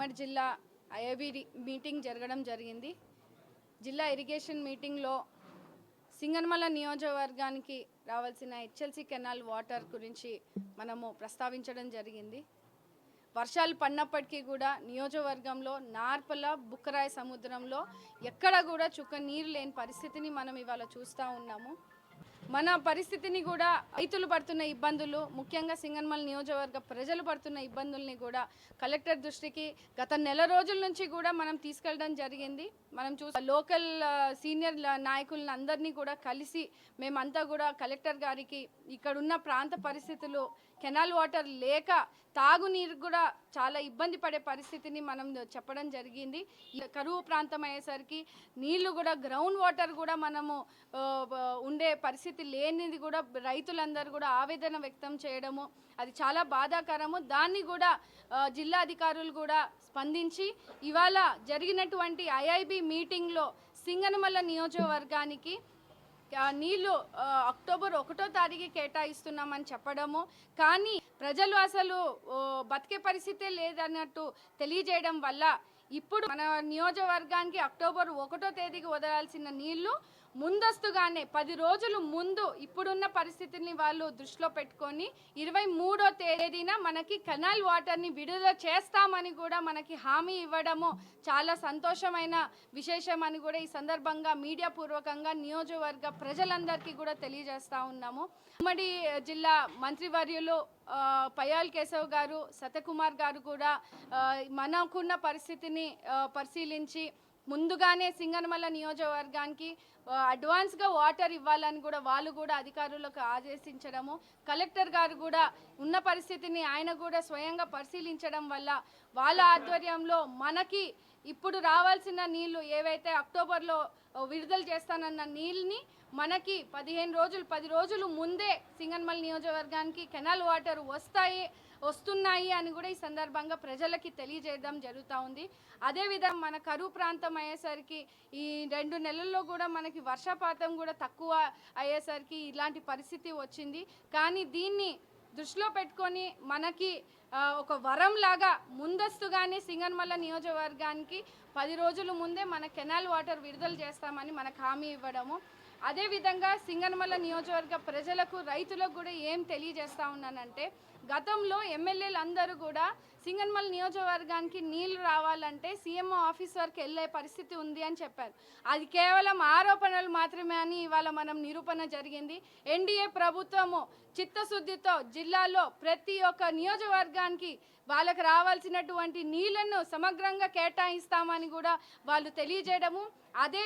ఉమ్మడి జిల్లా IIB meeting జరగడం జరిగింది. జిల్లా ఇరిగేషన్ మీటింగ్లో సింగన్మల నియోజకవర్గానికి రావాల్సిన హెచ్ఎల్సి కెనాల్ వాటర్ గురించి మనము ప్రస్తావించడం జరిగింది. వర్షాలు పడినప్పటికీ కూడా నియోజకవర్గంలో నార్పల బుక్కరాయ సముద్రంలో ఎక్కడ కూడా చుక్క నీరు లేని పరిస్థితిని మనం ఇవాళ చూస్తూ ఉన్నాము. మన పరిస్థితిని కూడా రైతులు పడుతున్న ఇబ్బందులు ముఖ్యంగా సింగన్మల్ నియోజకవర్గ ప్రజలు పడుతున్న ఇబ్బందుల్ని కూడా కలెక్టర్ దృష్టికి గత నెల రోజుల నుంచి కూడా మనం తీసుకెళ్ళడం జరిగింది. మనం చూ లోకల్ సీనియర్ నాయకులను అందరినీ కూడా కలిసి మేమంతా కూడా కలెక్టర్ గారికి ఇక్కడున్న ప్రాంత పరిస్థితులు కెనాల్ వాటర్ లేక తాగునీరు కూడా చాలా ఇబ్బంది పడే పరిస్థితిని మనం చెప్పడం జరిగింది. కరువు ప్రాంతం అయ్యేసరికి నీళ్ళు కూడా గ్రౌండ్ వాటర్ కూడా మనము ఉండే పరిస్థితి లేనిది కూడా రైతులందరూ కూడా ఆవేదన వ్యక్తం చేయడము అది చాలా బాధాకరము. దాన్ని కూడా జిల్లా అధికారులు కూడా స్పందించి ఇవాళ జరిగినటువంటి ఐఐబి మీటింగ్లో సింగనమల్ల నియోజకవర్గానికి నీళ్ళు ఆ, అక్టోబర్ ఒకటో తారీఖు కేటాయిస్తున్నామని చెప్పడము. కానీ ప్రజలు అసలు బతికే పరిస్థితే లేదన్నట్టు తెలియజేయడం వల్ల ఇప్పుడు మన నియోజకవర్గానికి అక్టోబర్ ఒకటో తేదీకి వదలాల్సిన నీళ్ళు ముందస్తుగానే పది రోజులు ముందు ఇప్పుడున్న పరిస్థితిని వాళ్ళు దృష్టిలో పెట్టుకొని ఇరవై మూడో తేదీన మనకి కెనాల్ వాటర్ని విడుదల చేస్తామని కూడా మనకి హామీ ఇవ్వడము చాలా సంతోషమైన విశేషం అని కూడా ఈ సందర్భంగా మీడియా పూర్వకంగా నియోజకవర్గ ప్రజలందరికీ కూడా తెలియజేస్తా ఉన్నాము. ఉమ్మడి జిల్లా మంత్రివర్యులు పయాల్ కేశవ్ గారు సత్యకుమార్ గారు కూడా మనకున్న పరిస్థితిని పరిశీలించి ముందుగానే సింగనమల్ల నియోజకవర్గానికి అడ్వాన్స్గా వాటర్ ఇవ్వాలని కూడా వాళ్ళు కూడా అధికారులకు ఆదేశించడము కలెక్టర్ గారు కూడా ఉన్న పరిస్థితిని ఆయన కూడా స్వయంగా పరిశీలించడం వల్ల వాళ్ళ ఆధ్వర్యంలో మనకి ఇప్పుడు రావాల్సిన నీళ్ళు ఏవైతే అక్టోబర్లో విడుదల చేస్తానన్న నీళ్ళని మనకి పదిహేను రోజులు పది రోజులు ముందే సింగన్మల్ నియోజకవర్గానికి కెనాల్ వాటర్ వస్తాయి వస్తున్నాయి అని కూడా ఈ సందర్భంగా ప్రజలకి తెలియజేయడం జరుగుతూ ఉంది. అదేవిధంగా మన కరువు ప్రాంతం అయ్యేసరికి ఈ రెండు నెలల్లో కూడా మనకి వర్షపాతం కూడా తక్కువ అయ్యేసరికి ఇలాంటి పరిస్థితి వచ్చింది. కానీ దీన్ని దృష్టిలో పెట్టుకొని మనకి ఒక వరం లాగా ముందస్తుగానే సింగన్మల్ల నియోజకవర్గానికి పది రోజుల ముందే మన కెనాల్ వాటర్ విడుదల చేస్తామని మనకు హామీ ఇవ్వడము. అదేవిధంగా సింగనమల్ల నియోజకవర్గ ప్రజలకు రైతులకు కూడా ఏం తెలియజేస్తా ఉన్నానంటే గతంలో ఎమ్మెల్యేలు అందరూ కూడా సింగన్మల్ నియోజకవర్గానికి నీళ్ళు రావాలంటే సీఎంఓ ఆఫీస్ వరకు వెళ్ళే పరిస్థితి ఉంది అని చెప్పారు. అది కేవలం ఆరోపణలు మాత్రమే అని ఇవాళ మనం నిరూపణ జరిగింది. ఎన్డీఏ ప్రభుత్వము చిత్తశుద్ధితో జిల్లాలో ప్రతి ఒక్క నియోజకవర్గానికి వాళ్ళకి రావాల్సినటువంటి నీళ్ళను సమగ్రంగా కేటాయిస్తామని కూడా వాళ్ళు తెలియజేయడము. అదే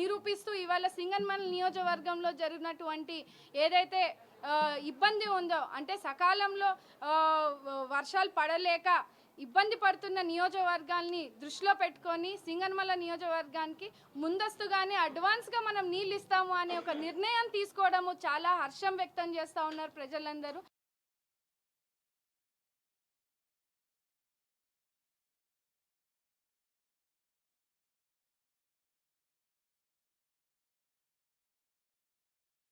నిరూపిస్తూ ఇవాళ సింగన్మల్ నియోజకవర్గంలో జరిగినటువంటి ఏదైతే ఇబ్బంది ఉందో? అంటే సకాలంలో వర్షాలు పడలేక ఇబ్బంది పడుతున్న నియోజకవర్గాల్ని దృష్టిలో పెట్టుకొని సింగన్మల నియోజకవర్గానికి ముందస్తుగానే అడ్వాన్స్గా మనం నీళ్ళు ఇస్తాము అనే ఒక నిర్ణయం తీసుకోవడము చాలా హర్షం వ్యక్తం చేస్తూ ఉన్నారు ప్రజలందరూ.